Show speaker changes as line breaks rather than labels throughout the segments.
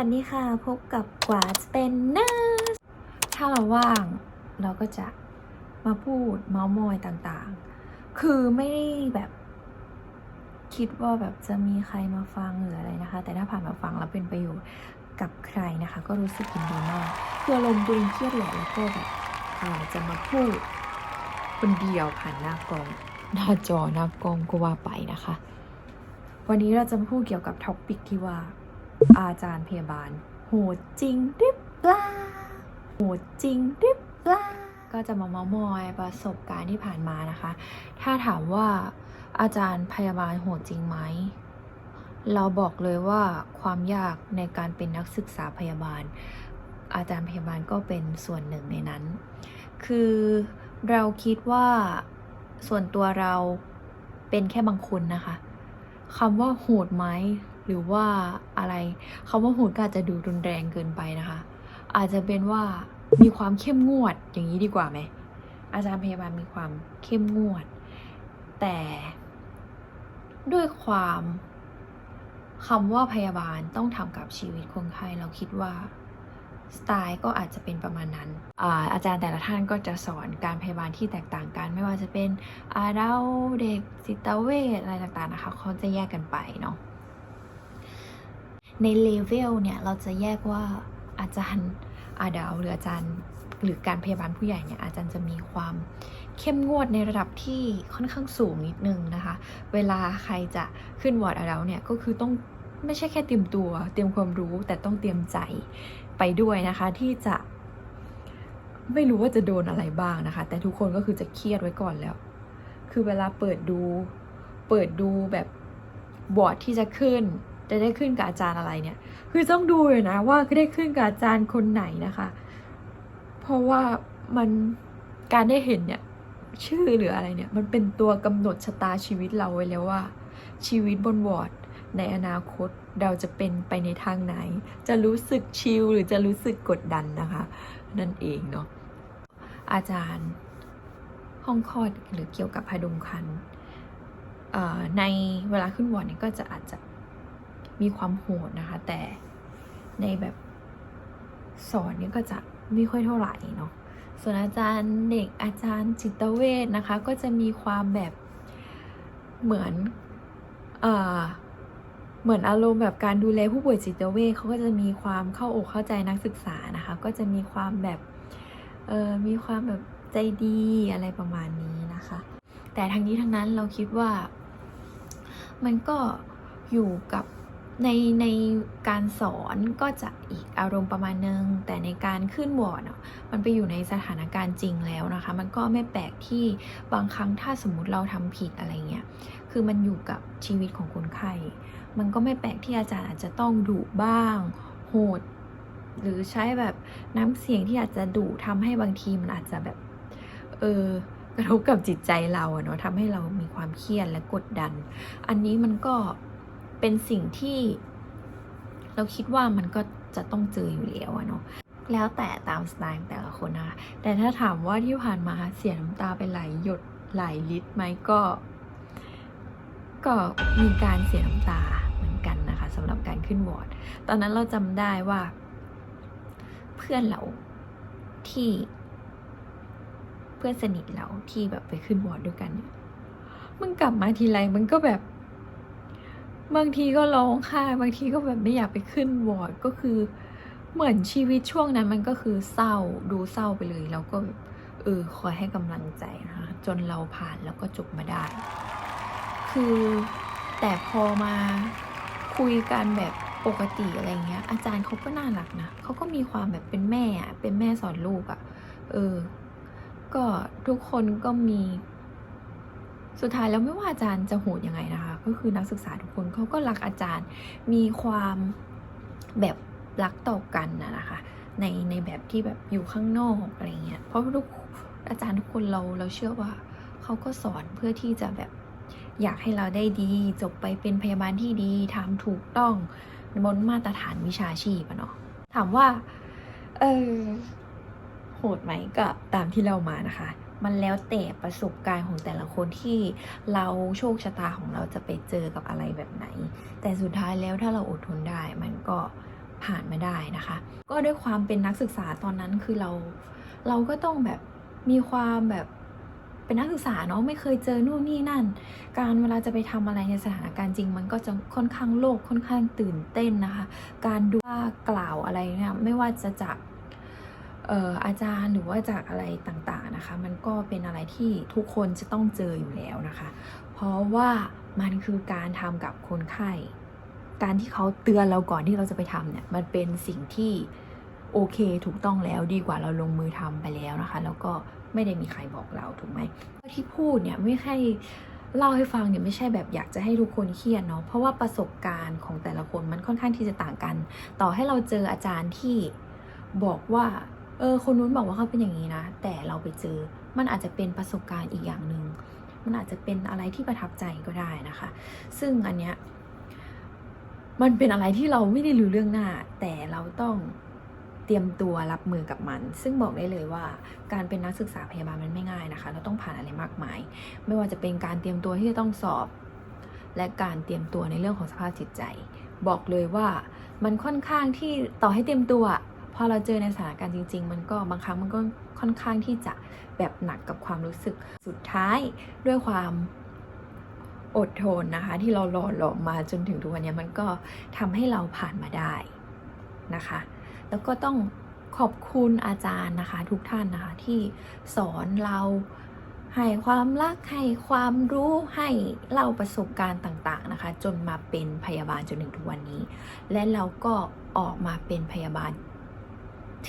วัสดีค่ะ พบกับกวาดเป็นเนอร์ถ้าเราว่างเราก็จะมาพูดเมาส์มอยต่างๆ คือไม่ได้แบบคิดว่าแบบจะมีใครมาฟังหรืออะไรนะคะ แต่ถ้าผ่านมาฟังแล้วเป็นประโยชน์กับใครนะคะ ก็รู้สึกยินดีมากคืออารมณ์ตัวเองเครียดแหละแล้วก็แบบอ่าจะมาพูดคนเดียวผ่านหน้ากล้องหน้าจอหน้ากล้องก็ว่าไปนะคะ วันนี้เราจะมาพูดเกี่ยวกับท็อปิกที่ว่า อาจารย์พยาบาล โหดจริงหรือเปล่าโหดจริงหรือเปล่าก็จะมาเมามอยประสบการณ์ที่ผ่านมานะคะ ถ้าถามว่าอาจารย์พยาบาลโหดจริงไหม เราบอกเลยว่าความยากในการเป็นนักศึกษาพยาบาล อาจารย์พยาบาลก็เป็นส่วนหนึ่งในนั้น คือเราคิดว่าส่วนตัวเราเป็นแค่บางคนนะคะคำว่าโหดไหม หรือว่าอะไรคำว่าโหดก็อาจจะดูรุนแรงเกินไปนะคะ อาจจะเป็นว่ามีความเข้มงวดอย่างนี้ดีกว่าไหมอาจารย์พยาบาลมีความเข้มงวด แต่ด้วยความคำว่าพยาบาลต้องทำกับชีวิตคนไข้เราคิดว่าสไตล์ก็อาจจะเป็นประมาณนั้นอาอาจารย์แต่ละท่านก็จะสอนการพยาบาลที่แตกต่างกัน ไม่ว่าจะเป็นอาเราเด็กจิตเวชอะไรต่างๆนะคะเขาจะแยกกันไปเนาะ ในเลเวลเนี่ยเราจะแยกว่าอาจารย์อาดาวหรืออาจารย์หรือการพยาบาลผู้ใหญ่เนี่ยอาจารย์จะมีความเข้มงวดในระดับที่ค่อนข้างสูงนิดนึงนะคะ เวลาใครจะขึ้นวอร์ดอาดาวเนี่ยก็คือต้องไม่ใช่แค่เตรียมตัว เตรียมความรู้แต่ต้องเตรียมใจไปด้วยนะคะที่จะไม่รู้ว่าจะโดนอะไรบ้างนะคะ แต่ทุกคนก็คือจะเครียดไว้ก่อนแล้ว คือเวลาเปิดดู เปิดดูแบบบอร์ดที่จะขึ้น จะได้ขึ้นกับอาจารย์อะไรเนี่ย คือต้องดูเลยนะว่าได้ขึ้นกับอาจารย์คนไหนนะคะ เพราะว่ามันการได้เห็นเนี่ยชื่อหรืออะไรเนี่ย มันเป็นตัวกำหนดชะตาชีวิตเราไว้แล้วว่า ชีวิตบนวอร์ดในอนาคตเราจะเป็นไปในทางไหน จะรู้สึกชิลหรือจะรู้สึกกดดันนะคะ นั่นเองเนาะอาจารย์ห้องคลอดหรือเกี่ยวกับพดุงครรภ์เอ่อในเวลาขึ้นวอร์ดเนี่ยก็จะอาจจะ มีความโหดนะคะ แต่ในแบบสอนนี่ก็จะไม่ค่อยเท่าไหร่เนาะส่วนอาจารย์เด็กอาจารย์จิตเวชนะคะ ก็จะมีความแบบเหมือนเอ่อเหมือนอารมณ์แบบการดูแลผู้ป่วยจิตเวชเขาก็จะมีความเข้าอกเข้าใจนักศึกษานะคะ ก็จะมีความแบบเออมีความแบบใจดีอะไรประมาณนี้นะคะ แต่ทั้งนี้ทั้งนั้นเราคิดว่า มันก็อยู่กับ ในในการสอนก็จะอีกอารมณ์ประมาณนึง แต่ในการขึ้นวอร์ดอะมันไปอยู่ในสถานการณ์จริงแล้วนะคะ มันก็ไม่แปลกที่บางครั้งถ้าสมมติเราทำผิดอะไรเงี้ยคือมันอยู่กับชีวิตของคนไข้มันก็ไม่แปลกที่อาจารย์อาจจะต้องดุบ้าง โหด หรือใช้แบบน้ำเสียงที่อาจจะดุทำให้บางทีมันอาจจะแบบเออกระทบกับจิตใจเราอะเนาะทำให้เรามีความเครียดและกดดัน อันนี้มันก็ เป็นสิ่งที่เราคิดว่ามันก็จะต้องเจออยู่แล้วอะเนาะแล้วแต่ตามสไตล์แต่ละคนนะคะแต่ถ้าถามว่าที่ผ่านมาเสียน้ำตาไปหลายหยดหลายลิตรไหมก็ ก็มีการเสียน้ำตาเหมือนกันนะคะสำหรับการขึ้นวอร์ด ตอนนั้นเราจำได้ว่า เพื่อนเราที่ เพื่อนสนิทเราที่แบบไปขึ้นวอร์ดด้วยกันเนี่ยมันกลับมาทีไรมันก็แบบ บางทีก็ร้องไห้บางทีก็แบบไม่อยากไปขึ้นวอร์ดก็คือ เหมือนชีวิตช่วงนั้นมันก็คือเศร้าดูเศร้าไปเลยเราก็เออคอยให้กำลังใจนะคะจนเราผ่านแล้วก็จบมาได้ คือแต่พอมาคุยกันแบบปกติอะไรเงี้ย อาจารย์เขาก็น่ารักนะเขาก็มีความแบบเป็นแม่อะเป็นแม่สอนลูกอะเออ ก็ทุกคนก็มี สุดท้ายแล้วไม่ว่าอาจารย์จะโหดยังไงนะคะ ก็คือนักศึกษาทุกคนเขาก็รักอาจารย์ มีความแบบรักต่อกันนะนะคะในในแบบที่แบบอยู่ข้างนอกอะไรเงี้ย เพราะทุกอาจารย์ทุกคนเราเราเชื่อว่าเขาก็สอนเพื่อที่จะแบบอยากให้เราได้ดี จบไปเป็นพยาบาลที่ดีทำถูกต้องบนมาตรฐานวิชาชีพอะเนาะถามว่า เออโหดไหมก็ตามที่เรามานะคะ มันแล้วแต่ประสบการณ์ของแต่ละคนที่เราโชคชะตาของเราจะไปเจอกับอะไรแบบไหน แต่สุดท้ายแล้วถ้าเราอดทนได้มันก็ผ่านมาได้นะคะ ก็ด้วยความเป็นนักศึกษาตอนนั้นคือเรา เราก็ต้องแบบมีความแบบเป็นนักศึกษาเนาะไม่เคยเจอนู่นนี่นั่น การเวลาจะไปทำอะไรในสถานการณ์จริง มันก็จะค่อนข้างโลกค่อนข้างตื่นเต้นนะคะ การดูว่ากล่าวอะไรเนี่ยไม่ว่าจะจาก อาจารย์หรือว่าจากอะไรต่างๆนะคะ มันก็เป็นอะไรที่ทุกคนจะต้องเจออยู่แล้วนะคะ เพราะว่ามันคือการทำกับคนไข้ การที่เขาเตือนเราก่อนที่เราจะไปทำเนี่ย มันเป็นสิ่งที่โอเคถูกต้องแล้วดีกว่าเราลงมือทำไปแล้วนะคะ แล้วก็ไม่ได้มีใครบอกเราถูกไหมที่พูดเนี่ยไม่ใช่เล่าให้ฟังเนี่ยไม่ใช่แบบอยากจะให้ทุกคนเครียดเนาะเพราะว่าประสบการณ์ของแต่ละคนมันค่อนข้างที่จะต่างกัน ต่อให้เราเจออาจารย์ที่บอกว่า เออคนนู้นบอกว่าเขาเป็นอย่างนี้นะ แต่เราไปเจอมันอาจจะเป็นประสบการณ์อีกอย่างหนึ่งมันอาจจะเป็นอะไรที่ประทับใจก็ได้นะคะ ซึ่งอันเนี้ยมันเป็นอะไรที่เราไม่ได้รู้เรื่องหน้า แต่เราต้องเตรียมตัวรับมือกับมัน ซึ่งบอกได้เลยว่าการเป็นนักศึกษาพยาบาลมันไม่ง่ายนะคะ เราต้องผ่านอะไรมากมาย ไม่ว่าจะเป็นการเตรียมตัวที่จะต้องสอบ และการเตรียมตัวในเรื่องของสภาพจิตใจ บอกเลยว่ามันค่อนข้างที่ต่อให้เตรียมตัว พอเราเจอในสถานการณ์จริง ๆ มันก็บางครั้งมันก็ค่อนข้างที่จะแบบหนักกับความรู้สึกสุดท้ายด้วยความอดทนนะคะ ที่เราหล่อหลอมมาจนถึงทุกวันนี้มันก็ทำให้เราผ่านมาได้นะคะ แล้วก็ต้องขอบคุณอาจารย์นะคะ ทุกท่านนะคะ ที่สอนเราให้ความรักให้ความรู้ให้เล่าประสบการณ์ต่าง ๆนะคะ จนมาเป็นพยาบาลจนถึงทุกวันนี้ และเราก็ออกมาเป็นพยาบาล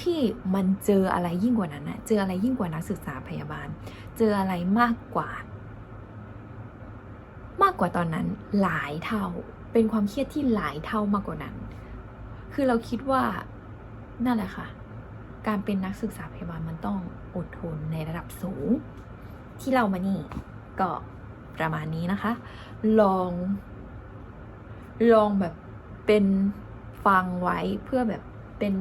ที่มันเจออะไรยิ่งกว่านั้นนะเจออะไรยิ่งกว่านักศึกษาพยาบาล เจออะไรมากกว่า มากกว่าตอนนั้นหลายเท่า เป็นความเครียดที่หลายเท่ามากกว่านั้น คือเราคิดว่านั่นแหละค่ะ การเป็นนักศึกษาพยาบาลมันต้องอดทนในระดับสูง ที่เรามานี่ก็ประมาณนี้นะคะ ลอง ลองแบบเป็นฟังไว้เพื่อแบบเป็น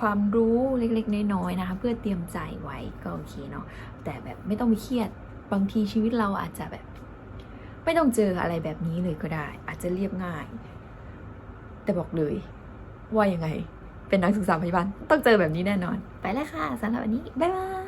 ความรู้เล็กๆ น้อยๆนะคะ เพื่อเตรียมใจไว้ก็โอเคเนาะแต่แบบไม่ต้องไปเครียดบางทีชีวิตเราอาจจะแบบ ไม่ต้องเจออะไรแบบนี้เลยก็ได้ อาจจะเรียบง่าย แต่บอกเลยว่ายังไง เป็นนักศึกษาพยาบาลต้องเจอแบบนี้แน่นอน ไปแล้วค่ะสำหรับวันนี้ บ๊ายบาย